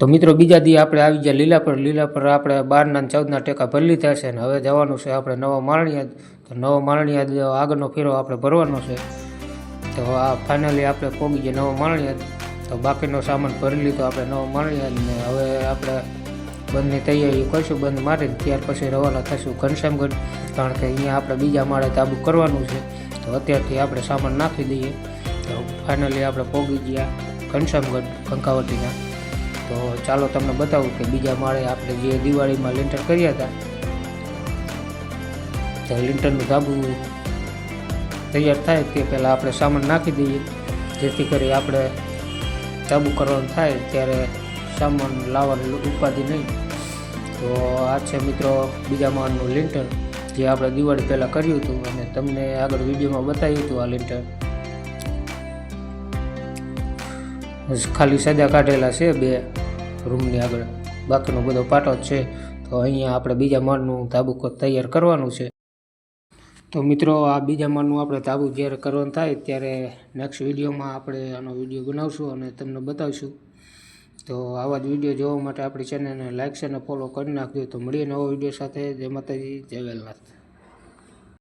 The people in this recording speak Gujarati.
તો મિત્રો બીજા દી આપણે આવી ગયા લીલા પર. લીલા પર આપણે બારના ને ચૌદના ટેકા ભરી લીધા છે ને હવે જવાનું છે આપણે નવા માળણિયાદ તો નવા માળણિયાદ આગળનો ફેરો આપણે ભરવાનો છે. તો આ ફાઇનલી આપણે પહોંચી ગયા નવા માળણિયાદ તો બાકીનો સામાન ભરી લીધો આપણે નવા માળણિયાદ ને હવે આપણે બંધની તૈયારી કરશું. બંધ મારીને ત્યાર પછી રવાના થશું ઘનશ્યામગઢ. કારણ કે અહીંયા આપણે બીજા માળે તાબુ કરવાનું છે. તો અત્યારથી આપણે સામાન નાખી દઈએ. તો ફાઇનલી આપણે પહોંચી ગયા ઘનશ્યામગઢ કંકાવટીના તો ચાલો તમને બતાવું કે બીજા માળે આપણે જે દિવાળીમાં લેન્ટર કર્યા હતા, તો લેન્ટરનું ધાબુ તૈયાર થાય તે પહેલાં આપણે સામાન નાખી દઈએ. જેથી કરી આપણે ધાબુ કરવાનું થાય ત્યારે સામાન લાવવાની ઉપાધિ નહીં. તો આ છે મિત્રો બીજા માળનું લેન્ટર જે આપણે દિવાળી પહેલાં કર્યું હતું અને તમને આગળ વિડીયોમાં બતાવ્યું હતું આ લેન્ટર ખાલી સજા કાઢેલા છે બે રૂમની આગળ. બાકીનો બધો પાટો જ છે. તો અહીંયા આપણે બીજા માળનું તાબુકો તૈયાર કરવાનું છે. તો મિત્રો, આ બીજા માળનું આપણે તાબુ જ્યારે કરવાનું થાય ત્યારે નેક્સ્ટ વિડીયોમાં આપણે આનો વીડિયો બનાવશું અને તમને બતાવશું. તો આવા જ વીડિયો જોવા માટે આપણી ચેનલને લાઇક છે અને ફોલો કરી નાખજો. તો મળીએ નવો વીડિયો સાથે. જય માતાજી, જય વેલનાથ.